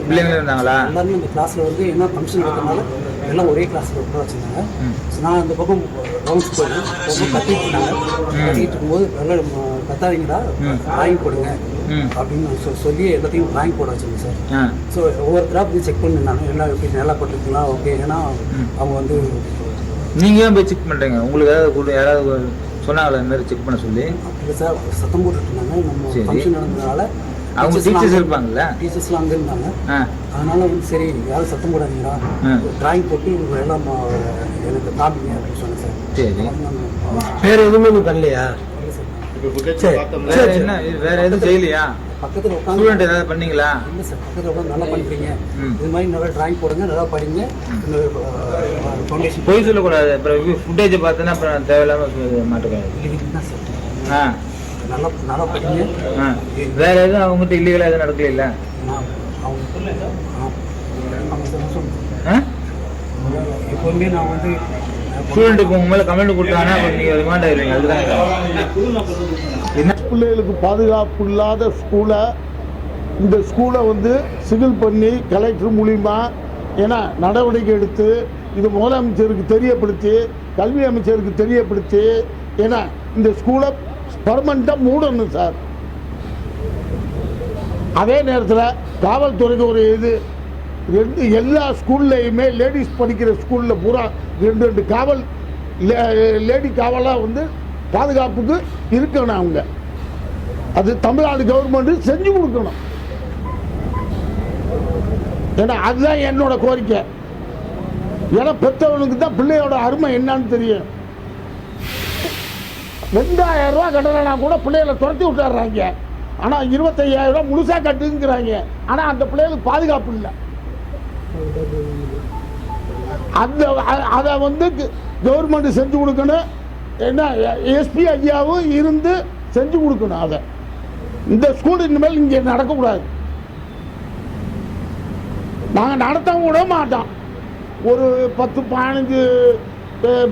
பிள்ளைங்களும் இருந்தாங்களா? எல்லாருமே இந்த கிளாஸில் வந்து என்ன ஃபங்க்ஷன் நடக்கிறதுனால எல்லாம் ஒரே கிளாஸில் உட்கார வச்சுருந்தாங்க. நான் அந்த பக்கம் ரவுண்ட்ஸ் போயிருந்தேன் ரொம்ப கத்திட்டு இருந்தாங்க கத்திட்டு இருக்கும்போது எல்லாம் கத்தாதீங்கடா. ம். டிராயிங் போடுங்க. அப்படின்னு சொல்லி எல்லாத்தையும் டிராயிங் போட வச்சிருந்தேன் சார். ஸோ ஒவ்வொருத்தராக போய் செக் பண்ணிருந்தாங்க எல்லாம் எப்படி நல்லா போட்டிருக்கீங்களா? ஓகே ஏன்னா. அவங்க வந்து நீங்கள் ஏன் போய் செக் பண்ணுறீங்க உங்களுக்கு ஏதாவது யாராவது சொன்னாங்களா இந்த மாதிரி செக் பண்ண சொல்லி? இல்லை சார் சத்தம் போட்டுட்டு இருந்தாங்க. நம்ம. ஃபங்க்ஷன் நடந்ததுனால அவங்க டீச்சர்ஸ் இருப்பாங்கல்ல? டீச்சர்ஸ்லாம் அங்கே இருந்தாங்க. ஆ. அதனால வந்து சரி யாரும் சத்தம் போடாதீங்களா ஆ. டிராயிங் போட்டு இவங்க எல்லாம் எனக்கு காமிங்க அப்படின்னு சொன்னேன் சார். சரி. வேற எதுவுமே நீ பண்ணலையா? சார். சரி. என்ன வேற எதுவும் செய்யலையா? பக்கத்தில் உட்காந்து ஏதாவது பண்ணீங்களா? இல்லை சார். பக்கத்தில் உட்காந்து நல்லா பண்ணுறீங்க. இது மாதிரி நல்லா டிராயிங் போடுங்க நல்லா படிங்க. ஃபவுண்டேஷன் பொய் சொல்லக்கூடாது. அப்புறம் ஃபுட்டேஜை பார்த்தோன்னா அப்புறம் தேவையில்லாமல் மாட்டுக்காது இல்லைன்னா சார். ஆ. நல்லா நல்லா படிங்க. வேற எதுவும் அவங்ககிட்ட இல்லீகலாக எதுவும் நடக்கல ஆ எப்போதுமே நான் வந்து ஸ்டூடெண்ட் இப்போ உங்க மேலே கம்ப்ளைண்ட் கொடுத்தாங்கன்னா அப்புறம் நீங்கள் ரிமாண்ட் ஆயிருவீங்க அதுதான் என்ன? பிள்ளைகளுக்கு பாதுகாப்பு இல்லாத ஸ்கூலை இந்த ஸ்கூலை வந்து சிவில் பண்ணி கலெக்டர் மூலிமா ஏன்னா நடவடிக்கை எடுத்து இது முதலமைச்சருக்கு தெரியப்படுத்தி கல்வி அமைச்சருக்கு தெரியப்படுத்தி ஏன்னா இந்த ஸ்கூலை பர்மனண்ட்டாக மூடணும் சார். அதே நேரத்தில் காவல்துறைக்கு ஒரு இது ரெண்டு எல்லா ஸ்கூல்லையுமே லேடிஸ் படிக்கிற ஸ்கூலில் பூரா ரெண்டு ரெண்டு காவல் லேடி காவலாக வந்து பாதுகாப்புக்கு இருக்கணும் அவங்க. அது தமிழ்நாடு கவர்மெண்ட் செஞ்சு கொடுக்கணும். ஏன்னா அதுதான் என்னோட கோரிக்கை. ஏன்னா பெற்றவனுக்கு தான் பிள்ளையோட அருமை என்னன்னு தெரியும். ரெண்டாயிரம் ரூபா கட்டலைனா கூட பிள்ளைகளை துரத்தி விட்டுறாங்க. ஆனால் இருபத்தையாயிரம் ரூபா முழுசாக கட்டுங்கிறாங்க. ஆனால் அந்த பிள்ளைகளுக்கு பாதுகாப்பு இல்லை. அந்த அதை வந்து கவர்மெண்ட் செஞ்சு கொடுக்கணும். என்ன எஸ்பி ஐயாவும் இருந்து செஞ்சு கொடுக்கணும் அதை. இந்த ஸ்கூல் இனிமேல் இங்கே நடக்கக்கூடாது. நாங்கள் நடத்தவும் கூட மாட்டோம். ஒரு பத்து பதினஞ்சு